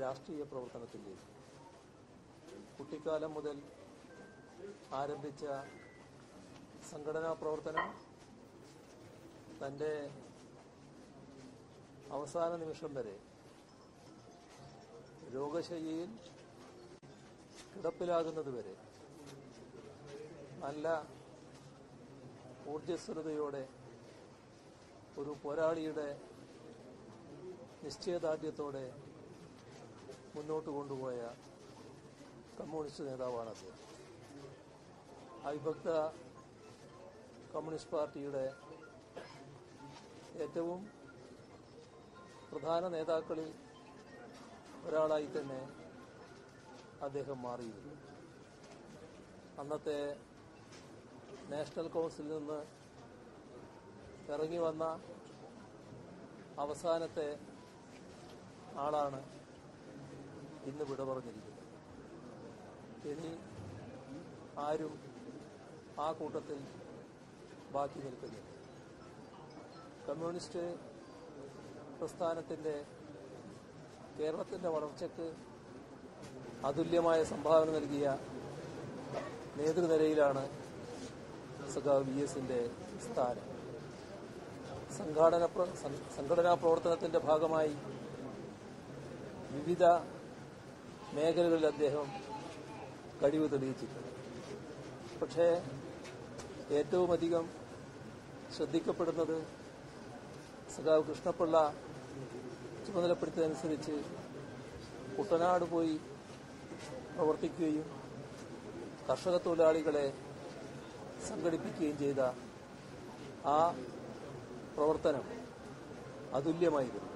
രാഷ്ട്രീയ പ്രവർത്തനത്തിലേക്ക് കുട്ടിക്കാലം മുതൽ ആരംഭിച്ച സംഘടനാ പ്രവർത്തനം തന്റെ അവസാന നിമിഷം വരെ രോഗശയ്യയിൽ കിടപ്പിലാകുന്നതുവരെ നല്ല ഊർജസ്വലതയോടെ ഒരു പോരാളിയുടെ നിശ്ചയദാർഢ്യത്തോടെ മുന്നോട്ട് കൊണ്ടുപോയ കമ്മ്യൂണിസ്റ്റ് നേതാവാണ് അദ്ദേഹം അവിഭക്ത കമ്മ്യൂണിസ്റ്റ് പാർട്ടിയുടെ ഏറ്റവും പ്രധാന നേതാക്കളിൽ ഒരാളായി തന്നെ അദ്ദേഹം മാറിയിരുന്നു. അന്നത്തെ നാഷണൽ കൗൺസിലിൽ നിന്ന് ഇറങ്ങി വന്ന അവസാനത്തെ ആളാണ് ഇന്ന് വിട പറഞ്ഞിരിക്കുന്നത് ഇനി ആരും ആ കൂട്ടത്തിൽ ബാക്കി നിൽക്കുന്നില്ല കമ്മ്യൂണിസ്റ്റ് പ്രസ്ഥാനത്തിന്റെ കേരളത്തിന്റെ വളർച്ചയ്ക്ക് അതുല്യമായ സംഭാവന നൽകിയ നേതൃനിരയിലാണ് സഖാവ് വി എസിന്റെ സ്ഥാനം. സംഘാടന സംഘടനാ പ്രവർത്തനത്തിന്റെ ഭാഗമായി വിവിധ മേഖലകളിൽ അദ്ദേഹം കഴിവ് തെളിയിച്ചിട്ടുണ്ട്. പക്ഷേ ഏറ്റവും അധികം ശ്രദ്ധിക്കപ്പെടുന്നത് സഖാവ് കൃഷ്ണപിള്ള ചുമതലപ്പെടുത്തിയതനുസരിച്ച് കുട്ടനാട് പോയി പ്രവർത്തിക്കുകയും കർഷക തൊഴിലാളികളെ സംഘടിപ്പിക്കുകയും ചെയ്ത ആ പ്രവർത്തനം അതുല്യമായിരുന്നു.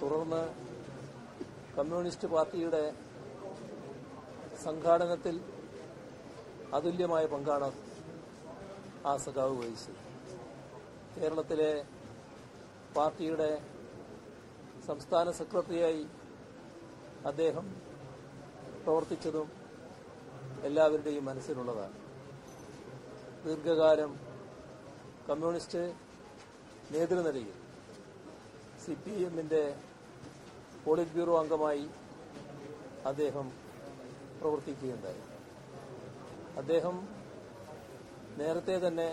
തുടർന്ന് കമ്മ്യൂണിസ്റ്റ് പാർട്ടിയുടെ സംഘാടനത്തിൽ അതുല്യമായ പങ്കാണ് ആ സഖാവ് വഹിച്ചത്. കേരളത്തിലെ പാർട്ടിയുടെ സംസ്ഥാന സെക്രട്ടറിയായി അദ്ദേഹം പ്രവർത്തിച്ചതും എല്ലാവരുടെയും മനസ്സിലുള്ളതാണ്. ദീർഘകാലം കമ്മ്യൂണിസ്റ്റ് നേതൃനിരയിൽ സി പി എമ്മിന്റെ പോളിറ്റ് ബ്യൂറോ അംഗമായി അദ്ദേഹം പ്രവർത്തിക്കുകയുണ്ടായി. അദ്ദേഹം നേരത്തെ തന്നെ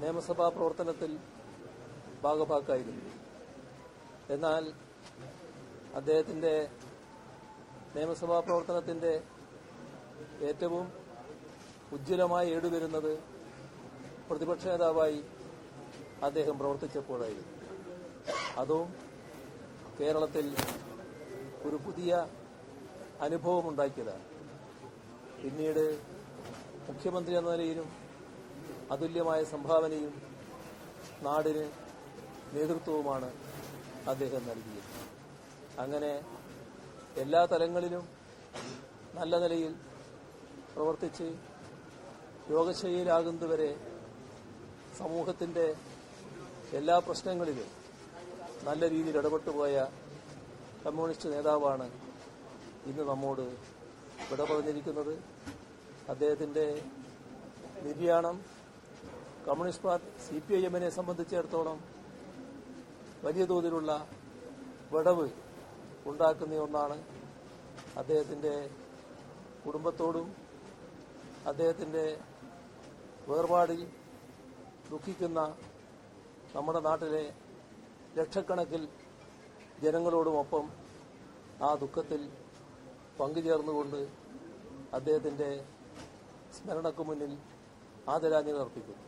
നിയമസഭാ പ്രവർത്തനത്തിൽ ഭാഗഭാക്കായിരുന്നു. എന്നാൽ അദ്ദേഹത്തിന്റെ നിയമസഭാ പ്രവർത്തനത്തിന്റെ ഏറ്റവും ഉജ്ജ്വലമായി ഏടുവരുന്നത് പ്രതിപക്ഷ നേതാവായി അദ്ദേഹം പ്രവർത്തിച്ചപ്പോഴായിരുന്നു. അതും കേരളത്തിൽ ഒരു പുതിയ അനുഭവമുണ്ടാക്കിയതാണ്. പിന്നീട് മുഖ്യമന്ത്രി എന്ന നിലയിലും അതുല്യമായ സംഭാവനയും നാടിന് നേതൃത്വവുമാണ് അദ്ദേഹം നൽകിയത്. അങ്ങനെ എല്ലാ തലങ്ങളിലും നല്ല നിലയിൽ പ്രവർത്തിച്ച് രോഗശൈലിയിലാകുന്നതുവരെ സമൂഹത്തിന്റെ എല്ലാ പ്രശ്നങ്ങളിലും നല്ല രീതിയിൽ ഇടപെട്ടുപോയ കമ്മ്യൂണിസ്റ്റ് നേതാവാണ് ഇന്ന് നമ്മോട് വിട പറഞ്ഞിരിക്കുന്നത് അദ്ദേഹത്തിന്റെ നിര്യാണം communist party C P I എമ്മിനെ സംബന്ധിച്ചിടത്തോളം വലിയ തോതിലുള്ള വിടവ് ഉണ്ടാക്കുന്ന ഒന്നാണ് അദ്ദേഹത്തിന്റെ കുടുംബത്തോടും അദ്ദേഹത്തിന്റെ വേർപാടിൽ ദുഃഖിക്കുന്ന നമ്മുടെ നാട്ടിലെ ലക്ഷക്കണക്കിൽ ജനങ്ങളോടുമൊപ്പം ആ ദുഃഖത്തിൽ പങ്കുചേർന്നുകൊണ്ട് അദ്ദേഹത്തിന്റെ സ്മരണക്ക് മുന്നിൽ ആദരാഞ്ജലി അർപ്പിക്കുന്നു.